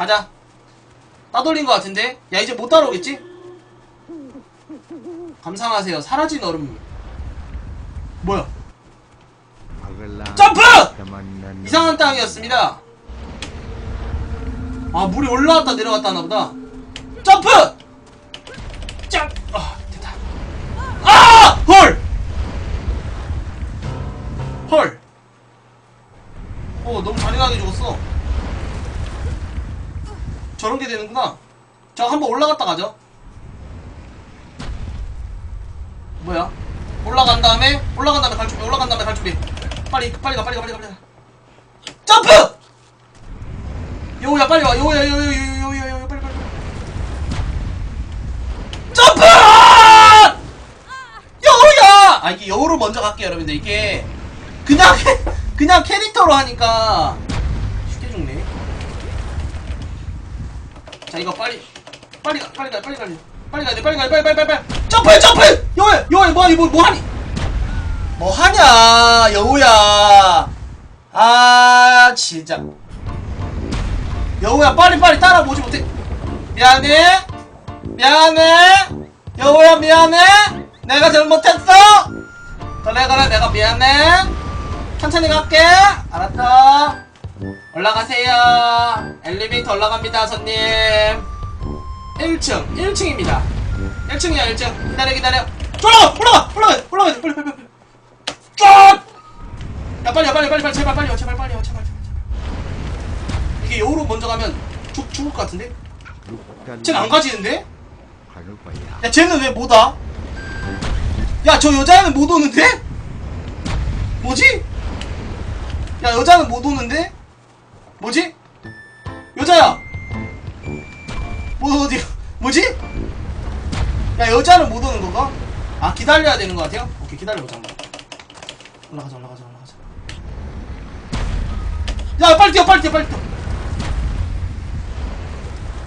가자. 따돌린 것 같은데? 야, 이제 못 따라오겠지? 감상하세요. 사라진 얼음. 뭐야? 점프! 이상한 땅이었습니다. 아, 물이 올라왔다 내려갔다 하나 보다. 점프! 짱! 아, 됐다. 아! 헐! 헐! 저런 게 되는구나. 저 한번 올라갔다 가죠. 뭐야? 올라간 다음에, 올라간 다음에 갈 준비, 올라간 다음에 갈 준비. 빨리, 빨리 가, 빨리 가, 빨리 가, 빨리 가. 점프! 여우야, 빨리 와, 여우야, 여우야, 여우야, 여우야, 여우야, 빨리, 빨리. 점프! 여우야! 아, 이게 여우로 먼저 갈게요, 여러분들. 이게, 그냥, 캐- 그냥 캐릭터로 하니까, 쉽게 죽네. 자, 이거 빨리, 빨리 가, 빨리 가, 빨리 가, 빨리 가야 돼, 빨리 가, 빨리, 빨리, 빨리, 빨리. 점프, 점프! 여우야, 여우야, 뭐, 뭐, 뭐 하니? 뭐 하냐, 여우야. 아, 진짜. 여우야, 빨리, 빨리 따라 보지 못해. 미안해. 미안해. 여우야, 미안해. 내가 잘못했어. 그래, 그래, 내가 미안해. 천천히 갈게. 알았어. 올라가세요. 엘리베이터 올라갑니다, 손님. 1층, 1층입니다. 1층이야, 1층. 기다려, 기다려. 올라가! 올라가! 올라가! 올라가! 빨리, 빨리, 빨리. 쫙! 야, 빨리, 와, 빨리, 빨리, 제발, 빨리 와, 제발, 빨리 와, 제발, 제발, 제발. 이게 여우로 먼저 가면 죽, 죽을 것 같은데? 쟤는 안 가지는데? 야, 쟤는 왜 못 와? 야, 저 여자는 못 오는데? 뭐지? 야, 여자는 못 오는데? 뭐지? 여자야! 못 어디, 뭐지? 야, 여자는 못 오는 건가? 아, 기다려야 되는 것 같아요? 오케이, 기다려보자. 올라가자, 올라가자, 올라가자. 야, 빨리 뛰어, 빨리 뛰어, 빨리 뛰어.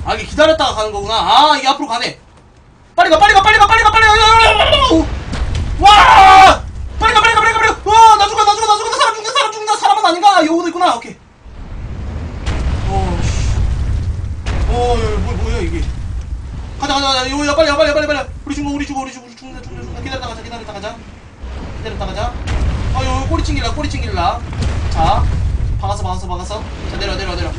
아, 이게 기다렸다가 가는 거구나. 아, 이게 앞으로 가네. 빨리 가, 빨리 가, 빨리 가, 빨리 가, 빨리 가. 야. 와! 빨리 가, 빨리 가, 빨리 가, 빨리 가. 와, 나 죽어, 나 죽어, 나 죽어, 나 사람 죽는다, 사람 죽는다. 사람은 아닌가? 여우도 있구나. 오케이. 어, 야, 뭐, 뭐야, 이게. 가자, 가자, 가자. 여우야, 빨리 가, 빨리 가, 빨리 가, 빨리 가. 우리 죽어, 우리 죽어, 우리 죽어, 죽는다, 죽는다, 죽는다. 기다렸다 가자, 기다렸다 가자. 기다렸다 가자. 아유, 꼬리 찡길라, 꼬리 찡길라. 자, 박아서, 박아서, 박아서. 자, 내려, 내려, 내려.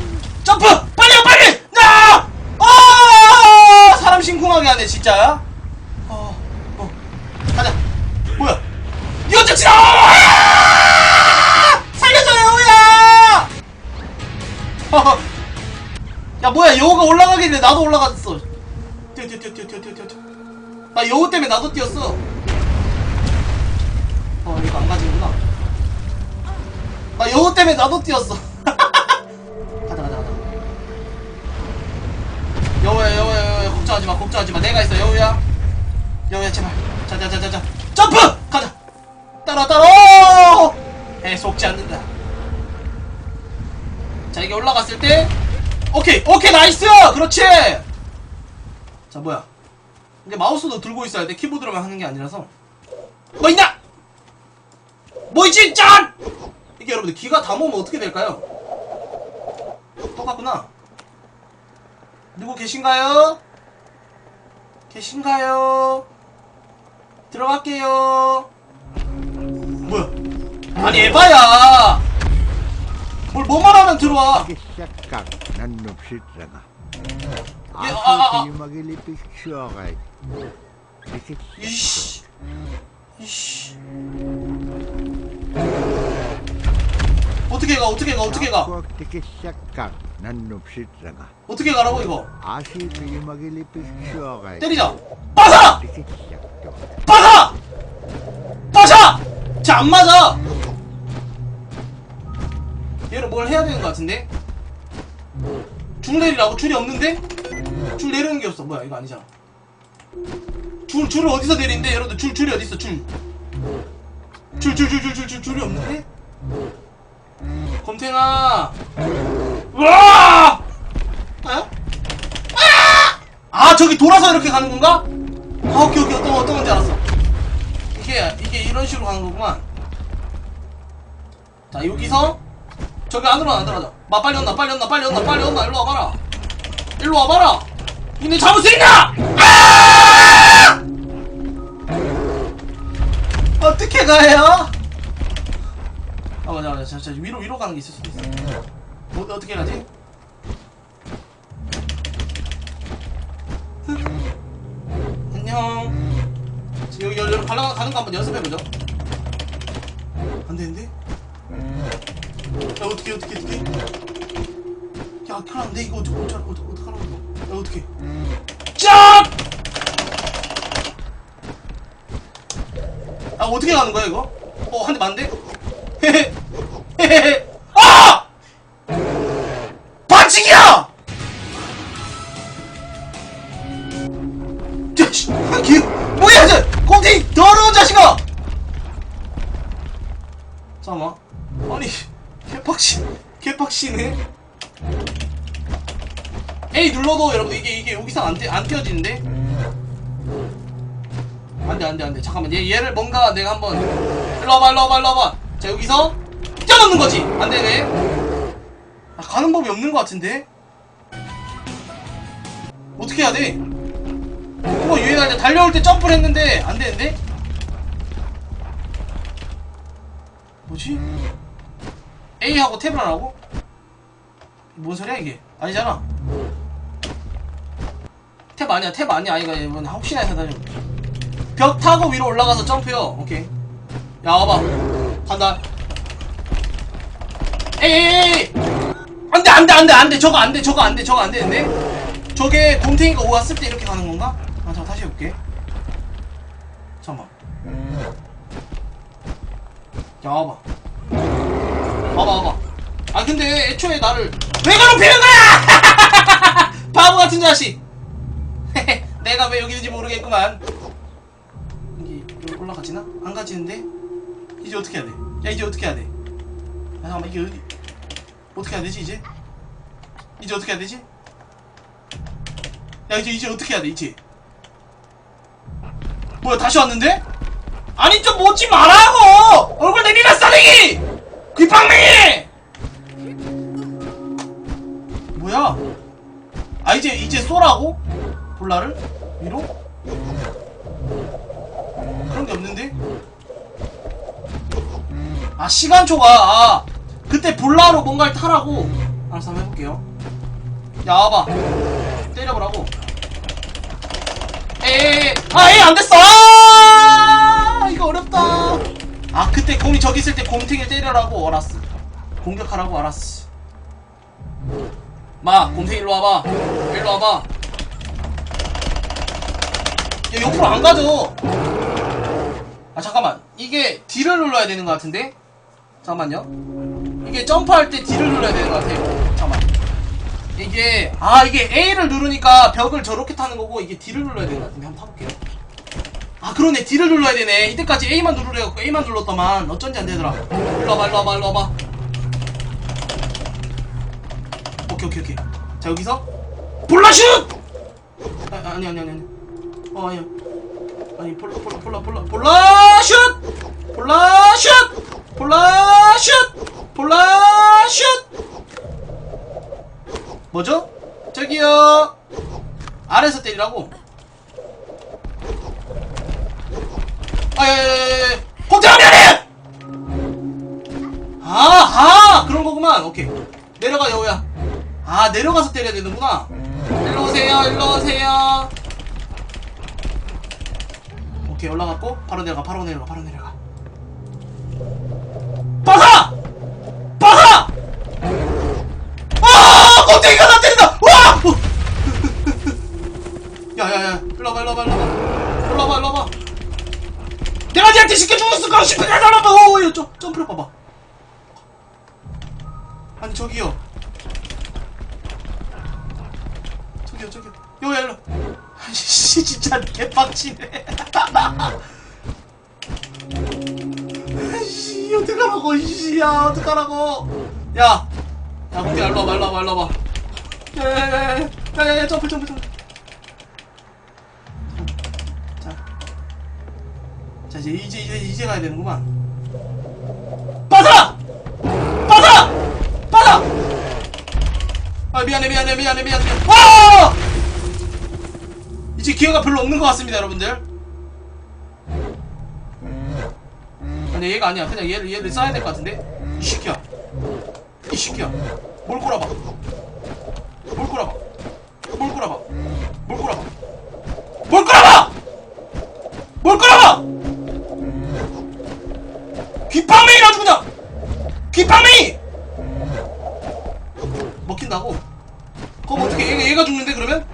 점프! 빨리 가, 빨리! 야! 아! 사람 심쿵하게 하네, 진짜. 나도 올라갔어. 뛰어, 뛰어, 뛰어, 뛰어, 뛰어, 뛰어. 나 여우 때문에 나도 뛰었어. 어, 이거 안 가지구나. 나 여우 때문에 나도 뛰었어. 오케이, 나이스! 그렇지! 자, 뭐야. 이게 마우스도 들고 있어야 돼. 키보드로만 하는 게 아니라서. 뭐 있나? 뭐 있지, 짠! 이게 여러분들 기가 다 모으면 어떻게 될까요? 똑같구나. 누구 계신가요? 계신가요? 들어갈게요. 뭐야? 아니 에바야. 뭘 뭐만 하면 들어와. 난 놈실 들어가. 아, 아. 아주 리피 쉬어가. 이게 이씨. 이씨. 어떻게 가? 어떻게 가? 어떻게 가? 이게 시작각 난 놈실 들어가. 어떻게 가라고 이거? 아시 길막이 리피 쉬어가. 때리자. 빠사! 이게 시작도. 빠사! 빠사! 쟤안 맞아. 얘를 뭘 해야 되는 것 같은데? 줄 내리라고? 줄이 없는데? 줄 내리는 게 없어. 뭐야 이거 아니잖아. 줄 줄을 어디서 내리는데 여러분들 줄 줄이 어디 있어 줄? 줄 줄 줄 줄 줄 줄 줄이 없는데? 검탱아. 와! 아? 아 저기 돌아서 이렇게 가는 건가? 아 오케이 오케이 어떤 어떤 건지 알았어. 이게 이게 이런 식으로 가는 거구만. 자 여기서 저기 안으로 안 들어가자. 마 빨리 온나 빨리 온나 빨리 온나 빨리 온나. 일로 와봐라. 일로 와봐라. 니네 잡을 수 있나 아! 어떻게 가요? 아 맞아 맞아. 저, 저 위로 위로 가는 게 있을 수도 있어. 어, 어떻게 가지? 안녕. 지금 여기 여기 가는 거 한번 연습해보죠. 안 되는데 야 어떻게 어떻게 어떻게 야 큰일 났는데 이거 어떡 어떡 어떡 어떡하라고 이거 야 어떻게 쫙! 아 어떻게 가는 거야 이거? 어 한 대 맞는데? 헤헤 헤헤 얘 얘를 뭔가 내가 한번 일로 와봐 일로 와봐 일로 와봐. 자 여기서 뛰어넘는 거지. 안 되네 아, 가는 법이 없는 것 같은데? 어떻게 해야 돼? 그거 유행할 때 달려올 때 점프를 했는데 안 되는데? 뭐지? A하고 탭을 하라고? 뭔 소리야 이게? 아니잖아. 탭 아니야 탭 아니야. 이거 이건 혹시나 해서 다녀 벽 타고 위로 올라가서 점프요. 오케이. 야 와봐. 간다. 에이 안 돼 안 돼 안 돼 안 돼. 저거 안 돼 저거 안 돼 저거 안 되는데? 저게 곰탱이가 왔을 때 이렇게 가는 건가? 아 잠깐 다시 해볼게. 잠깐만. 야 와봐. 와봐 와봐. 아 근데 애초에 나를 왜 괴롭히는 거야? 바보 같은 자식. 내가 왜 여기 있는지 모르겠구만 올라가지나? 안 가지는데? 이제 어떻게 해야 돼? 야 이제 어떻게 해야 돼? 아 잠깐만 이게 어디 어떻게 해야 되지 이제? 이제 어떻게 해야 되지? 야 이제 이제 어떻게 해야 돼 이제? 뭐야 다시 왔는데? 아니 좀 못지 말라고! 얼굴 내리라 싸대기! 귀팡맹이! 뭐야? 아 이제 이제 쏘라고? 볼라를? 위로? 없는데? 아 시간초가 아 그때 볼라로 뭔가를 타라고. 알았어 한번 해볼게요. 야 와봐. 때려보라고. 에이 아 에이 안됐어. 아 이거 어렵다. 아 그때 곰이 저기 있을 때 곰탱이 때려라고. 알았어. 공격하라고. 알았어. 마 곰탱이 일로 와봐. 일로 와봐. 야 옆으로 안 가죠 아 잠깐만. 이게 D를 눌러야 되는 것 같은데? 잠깐만요. 이게 점프할 때 D를 눌러야 되는 것 같아요. 잠깐만. 이게 아 이게 A를 누르니까 벽을 저렇게 타는 거고 이게 D를 눌러야 되는 것 같은데 한번 타볼게요. 아 그러네. D를 눌러야 되네. 이때까지 A만 누르래갖고 A만 눌렀더만 어쩐지 안 되더라 일로 와봐 일로 와봐 일로 와봐. 오케이 오케이 오케이. 자 여기서. 볼라슛! 아, 아니 아니 아니 아니. 어 아니야 아니 볼라 볼라 볼라 볼라 볼라슛! 볼라슛! 볼라슛! 볼라슛! 뭐죠? 저기요. 아래에서 때리라고. 아야야야야 공장면이 아아 그런 거구만. 오케이. 내려가 여우야. 아 내려가서 때려야 되는구나. 일로 오세요 일로 오세요 오케이 올라갔고 바로 내려가 바로 내려가 바로 내려가 빠사! 빠사! 아! 껍데기가 나 때린다! 와! 야야야 일로 와봐 일로 와봐 일로 와봐 일로 와봐 일로 와봐 내가 니한테 시켜 죽었을까 싶은 야 사람아 어 이거 점, 점프를 봐봐 아니 저기요 저기요 저기요 여기야 일로 아씨 진짜 개빡치네 씨 어떡하라고 씨 야 어떡하라고. 야 야 공대 일로 와봐 일로 와봐 일로 와봐 야야 야 야 야 야 점프 점프 점프. 자, 자 이제 이제 이제 이제 가야 되는구만. 빠져 빠져 빠져 아 미안해 미안해 미안해 미안해. 와! 이제 기회가 별로 없는 것 같습니다 여러분들 근데 얘가 아니야. 그냥 얘를 얘를 쏴야 될 것 같은데? 이 새끼야. 이 새끼야. 뭘 꼬라봐? 뭘 꼬라봐? 뭘 꼬라봐? 뭘 꼬라봐? 뭘 꼬라봐? 뭘 꼬라봐? 귓방맹이 아주 그냥 귓방맹이! 먹힌다고? 그럼 어떻게 얘가, 얘가 죽는데 그러면?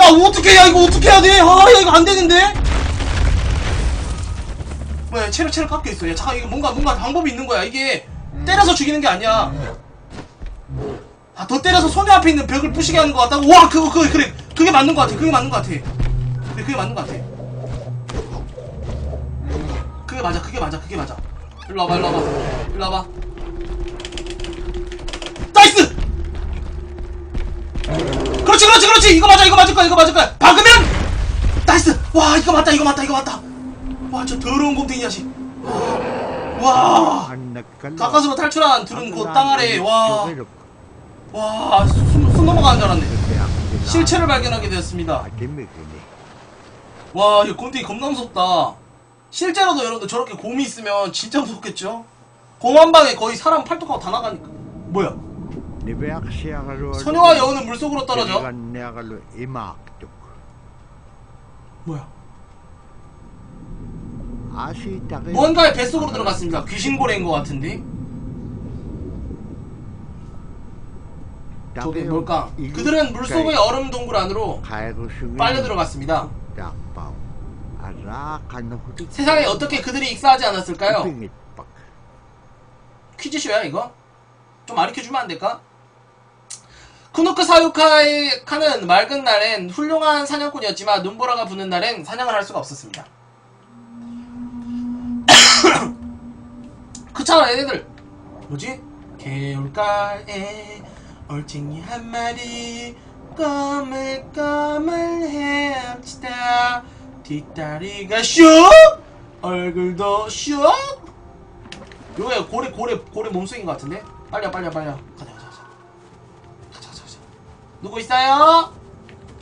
야 어떻게 야 이거 어떻게 해야 돼아야 이거 안 되는데 뭐야 체력 체력 깎여 있어. 야 잠깐 이거 뭔가 뭔가 방법이 있는 거야. 이게 때려서 죽이는 게 아니야. 아 더 때려서 소녀 앞에 있는 벽을 부시게 하는 것 같다고? 와 그거 그거 그래. 그게 맞는 것 같아. 그게 맞는 것 같아. 그래 그게 맞는 것 같아. 그게 맞아 그게 맞아 그게 맞아. 일로 와봐 일로 와봐. 일로 와봐. 나이스! 그렇지 그렇지 그렇지. 이거 맞아 이거 맞을 거야 이거 맞을 거야. 박으면! 나이스! 와 이거 맞다 이거 맞다 이거 맞다 와 저 더러운 곰탱이 자식 와 가까스로 탈출한 둘은 곧 땅 아래 와 와, 숨, 숨 넘어가는 줄 알았네. 실체를 발견하게 되었습니다. 아침에 와, 이 곰탱이 겁나 무섭다. 실제로도 여러분들 저렇게 곰이 있으면 진짜 무섭겠죠? 곰 한 방에 거의 사람 팔뚝하고 다 나가니까. 뭐야? 소녀와 여우는 물속으로 떨어져. 뭐야? 무언가의 뱃속으로 들어갔습니다. 귀신고래인 것 같은데? 저게 뭘까? 그들은 물속의 얼음 동굴 안으로 빨려 들어갔습니다. 세상에 어떻게 그들이 익사하지 않았을까요? 퀴즈쇼야 이거? 좀 가르쳐주면 안 될까? 쿠노크 사유카의 카는 맑은 날엔 훌륭한 사냥꾼이었지만 눈보라가 부는 날엔 사냥을 할 수가 없었습니다. 그처럼 얘네들 뭐지? 개울가에 얼챙이 한 마리 꼬물꼬물 헤엄치다 뒷다리가 슉 얼굴도 슉 요게 고래 고래 고래 몸속인 것 같은데 빨리야 빨리야 빨리야 가자 가자 가자 가자 가자 가자 누구 있어요?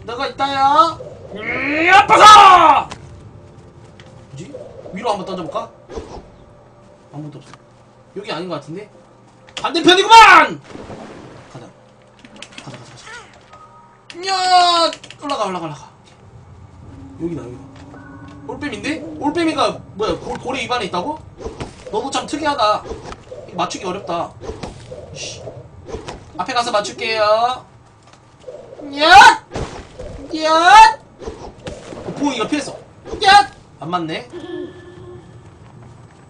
누구 있어요? 음 아파서 뭐지? 위로 한번 던져볼까? 아무것도 없어. 여기 아닌 것 같은데? 반대편이구만! 가자. 가자 가자 가자. 야! 올라가 올라가 올라가. 여기다 여기다. 올빼미인데? 올빼미가 뭐야 고, 고래 입안에 있다고? 너도 참 특이하다. 맞추기 어렵다. 씨. 앞에 가서 맞출게요. 야! 야! 어, 부엉이가 피했어. 야! 안 맞네.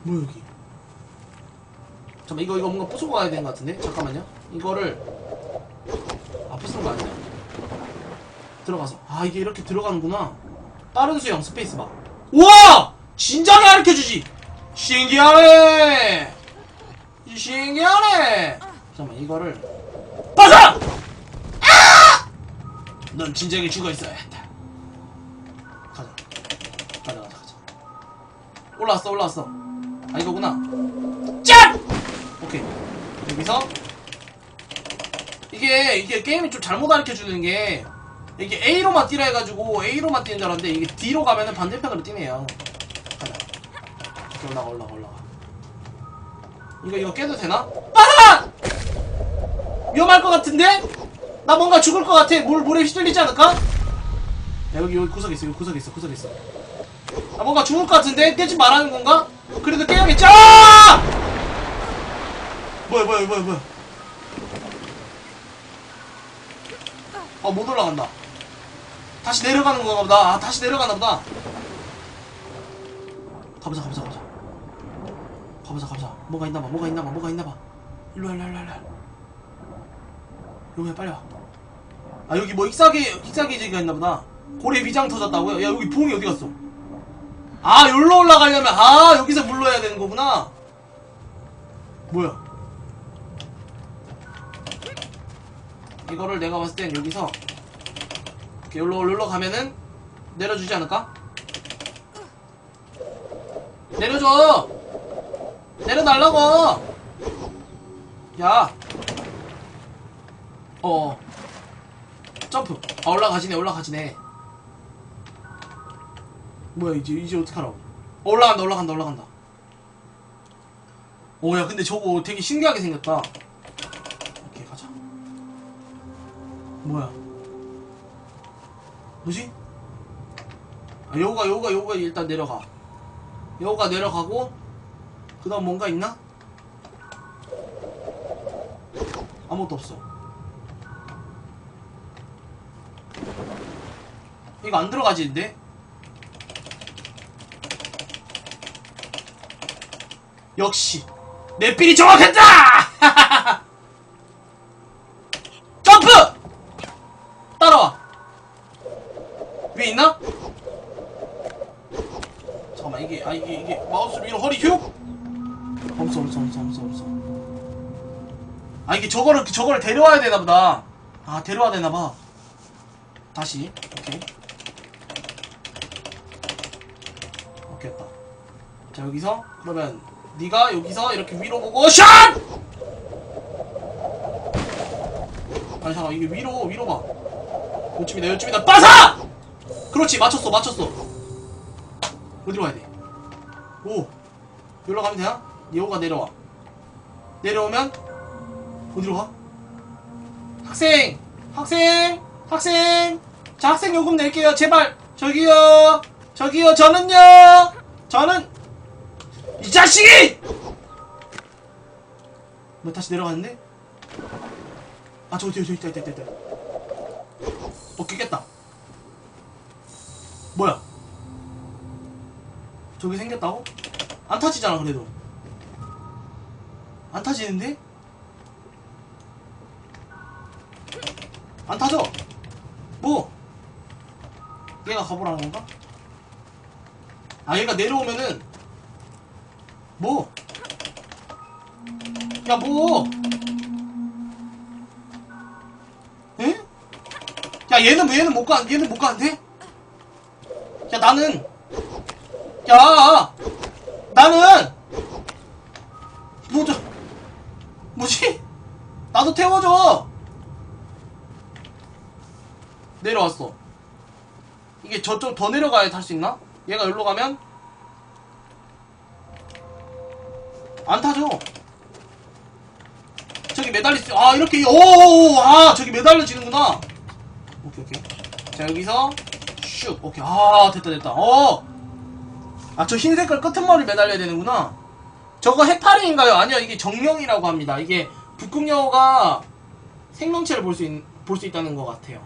뭐야 여기 잠깐만 이거 이거 뭔가 부수고 가야 되는 것 같은데? 잠깐만요. 이거를 아 부수는 거 아니야? 들어가서. 아 이게 이렇게 들어가는구나. 빠른 수영 스페이스 바. 우와! 진작에 가르쳐주지! 신기하네! 신기하네! 잠깐만 이거를 빠져 아! 넌 진작에 죽어있어야 했다. 가자. 가자 가자 가자. 올라왔어 올라왔어. 아 이거구나. 짠! 오케이 여기서 이게 이게 게임이 좀 잘못 가르쳐주는 게 이게 A로만 뛰라 해가지고 A로만 뛰는 줄 알았는데 이게 D로 가면은 반대편으로 뛰네요 가자 이렇게 올라가 올라가 올라가 이거 이거 깨도 되나? 아! 위험할 것 같은데? 나 뭔가 죽을 것 같아 물, 물에 휘둘리지 않을까? 야 여기 여기 구석 있어 여기 구석 있어 구석 있어 나 뭔가 죽을 것 같은데? 깨지 말라는 건가? 그래도 깨야겠지 아! 뭐야 뭐야 뭐야 뭐야. 아못 올라간다. 다시 내려가는 건가 보다. 아 다시 내려가나 보다. 가보자 가보자 가보자. 가보자 가보자. 뭐가 있나봐 뭐가 있나봐 뭐가 있나봐. 일로와 일로와 일로와 여기야 빨리 와아 여기 뭐 익사기 익사기지가 있나보다. 고래 위장 터졌다고요? 야 여기 부엉이 어디 갔어? 아 여기로 올라가려면 아 여기서 물러야 되는 거구나. 뭐야 이거를 내가 봤을 땐 여기서 이렇게 여기로 여기로 가면은 내려주지 않을까? 내려줘 내려달라고 야 어. 점프. 아, 올라가지네, 올라가지네. 뭐야, 이제, 이제 어떡하라고. 어, 올라간다, 올라간다, 올라간다. 오, 야, 근데 저거 되게 신기하게 생겼다. 뭐야. 뭐지? 아, 여우가, 여우가, 여우가 일단 내려가. 여우가 내려가고, 그 다음 뭔가 있나? 아무것도 없어. 이거 안 들어가지는데? 역시 내 필이 정확했다! 이게 저거를 저거를 데려와야 되나 보다. 아 데려와야 되나 봐. 다시 오케이. 오케이 했다. 자 여기서 그러면 네가 여기서 이렇게 위로 보고 샷! 아니 잠깐 이게 위로 위로 봐. 요쯤이다 요쯤이다 빠사! 그렇지 맞췄어 맞췄어. 어디로 가야 돼? 오 여기로 가면 되나? 여우가 내려와. 내려오면 어디로 가? 학생! 학생! 학생! 자, 학생 요금 낼게요. 제발! 저기요! 저기요, 저는요! 저는! 이 자식이! 뭐 다시 내려갔는데? 아, 저기, 저기, 저기 있다, 있다, 있다. 어, 깼다. 뭐야? 저기 생겼다고? 안 타지잖아, 그래도. 안 타지는데? 안 타죠? 뭐? 얘가 가보라는 건가? 아 얘가 내려오면은 뭐? 야 뭐? 에? 야 얘는 왜 얘는 못 가? 얘는 못 가는데? 야 나는 야 나는 뭐죠? 뭐지? 나도 태워줘. 내려왔어. 이게 저쪽 더 내려가야 탈 수 있나? 얘가 여기로 가면 안 타죠. 저기 매달릴 수, 아, 이렇게, 오, 아, 저기 매달려지는구나. 오케이, 오케이. 자, 여기서, 슉, 오케이. 아, 됐다, 됐다. 어! 아, 저 흰 색깔 끄트머리 매달려야 되는구나. 저거 해파리인가요? 아니요, 이게 정령이라고 합니다. 이게 북극여우가 생명체를 볼 수, 있, 볼 수 있다는 것 같아요.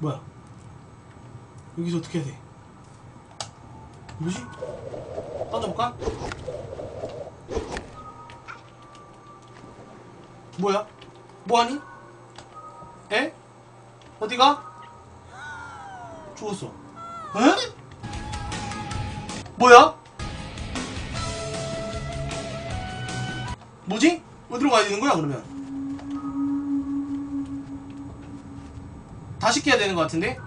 뭐야? 여기서 어떻게 해야 돼? 뭐지? 던져볼까? 뭐야? 뭐하니? 에? 어디가? 죽었어. 에? 뭐야? 뭐지? 어디로 가야 되는 거야 그러면? 다시 깨야 되는 것 같은데?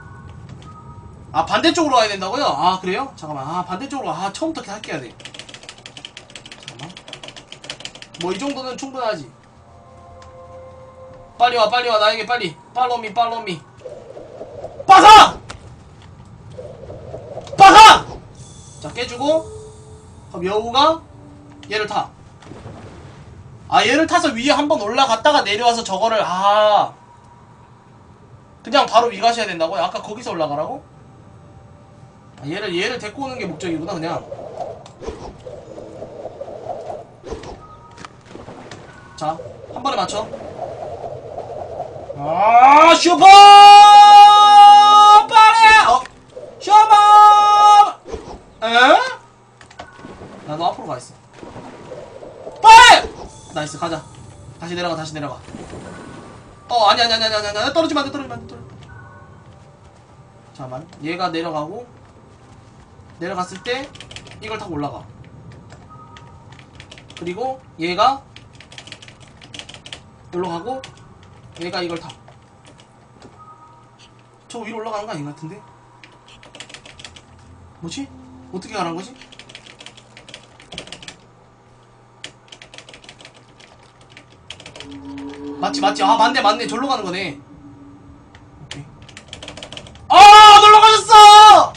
아 반대쪽으로 가야 된다고요? 아 그래요? 잠깐만. 아 반대쪽으로 아 처음부터 다시 깨야 돼. 잠깐만. 뭐 이 정도는 충분하지. 빨리 와 빨리 와. 나에게 빨리. 팔로미 팔로미. 빠사! 빠사! 자 깨주고. 그럼 여우가 얘를 타. 아 얘를 타서 위에 한번 올라갔다가 내려와서 저거를 아 그냥 바로 위 가셔야 된다고요? 아까 거기서 올라가라고? 아, 얘를 얘를 데리고 오는 게 목적이구나 그냥. 자 한 번에 맞춰. 아 슈퍼! 빨리 어 슈퍼! 에? 나도 앞으로 가 있어. 빨리! 나이스 가자. 다시 내려가 다시 내려가 어 아니 아니 아니 아니 아니 아니 떨어지면 안돼 떨어지면 안돼 떨어지면 잠깐만 얘가 내려가고 내려갔을 때 이걸 타고 올라가 그리고 얘가 여기로 가고 얘가 이걸 타. 저 위로 올라가는 거 아닌 것 같은데? 뭐지? 어떻게 가는 거지? 맞지 맞지. 아 맞네 맞네. 절로 가는 거네. 오케이. 아 놀러 가셨어!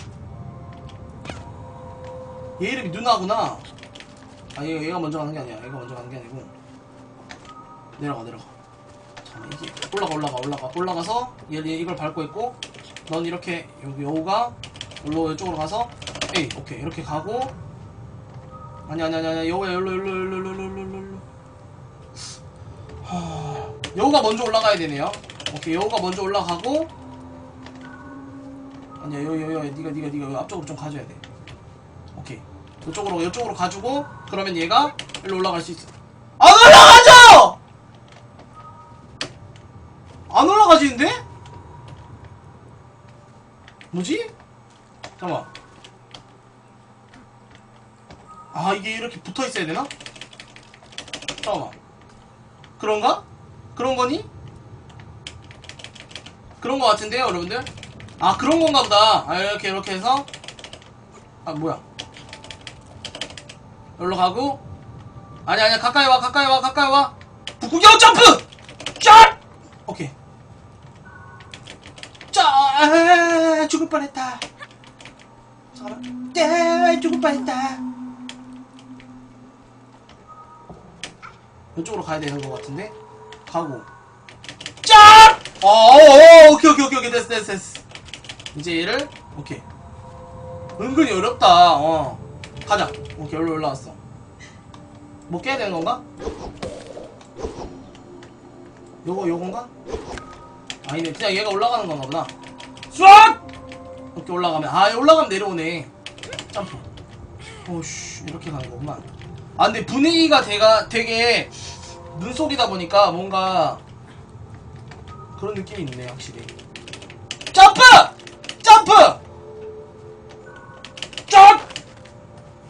얘 이름이 누나구나. 아 얘, 얘가 먼저 가는 게 아니야. 얘가 먼저 가는 게 아니고. 내려가 내려가. 잠깐만 이게 올라가 올라가 올라가. 올라가서 얘, 얘 이걸 밟고 있고 넌 이렇게 여기 여우가 여기로 이쪽으로 가서 에이 오케이. 이렇게 가고. 아니 아니 아니 아니. 여우야 여기로 여기로 여기로 여기로 여기로 여기로. 하... 여우가 먼저 올라가야 되네요. 오케이 여우가 먼저 올라가고. 아니야 여우 여우 니가 니가 니가 앞쪽으로 좀 가줘야 돼. 오케이. 이쪽으로 이쪽으로 가주고 그러면 얘가 일로 올라갈 수 있어. 안 올라가죠! 안 올라가지는데? 뭐지? 잠깐만. 아 이게 이렇게 붙어 있어야 되나? 잠깐만. 그런가 그런 거니? 그런 거 같은데요 여러분들? 아 그런 건가 보다. 아 이렇게 이렇게 해서. 아 뭐야? 여기로 가고. 아니 아니야. 가까이 와 가까이 와 가까이 와. 북구경 점프! 쫙 오케이. 쫙 죽을 뻔했다. 잠깐만 네 죽을 뻔했다. 이쪽으로 가야 되는 것 같은데 가고. 쫙 어, 어, 어 오케이 오케이 오케이 오케이. 됐어 됐어 됐어. 이제 얘를 오케이. 은근히 어렵다. 어. 가자. 오케이 여기로 올라왔어. 뭐 깨야 되는 건가? 요거 요건가? 아니네. 그냥 얘가 올라가는 건가 보다. 쏴! 이렇게 올라가면. 아 올라가면 내려오네. 점프 오씨. 이렇게 가는 거구만. 아 근데 분위기가 되가 되게 눈속이다 보니까 뭔가 그런 느낌이 있네 확실히 점프! 점프! 쫙!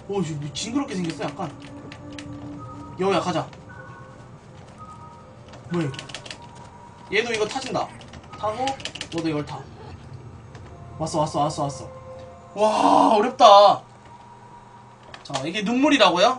오, 이거 뭐 징그럽게 생겼어, 약간. 여우야, 가자. 뭐야. 얘도 이거 타진다. 타고, 너도 이걸 타. 왔어, 왔어, 왔어, 왔어. 와, 어렵다. 자, 이게 눈물이라고요?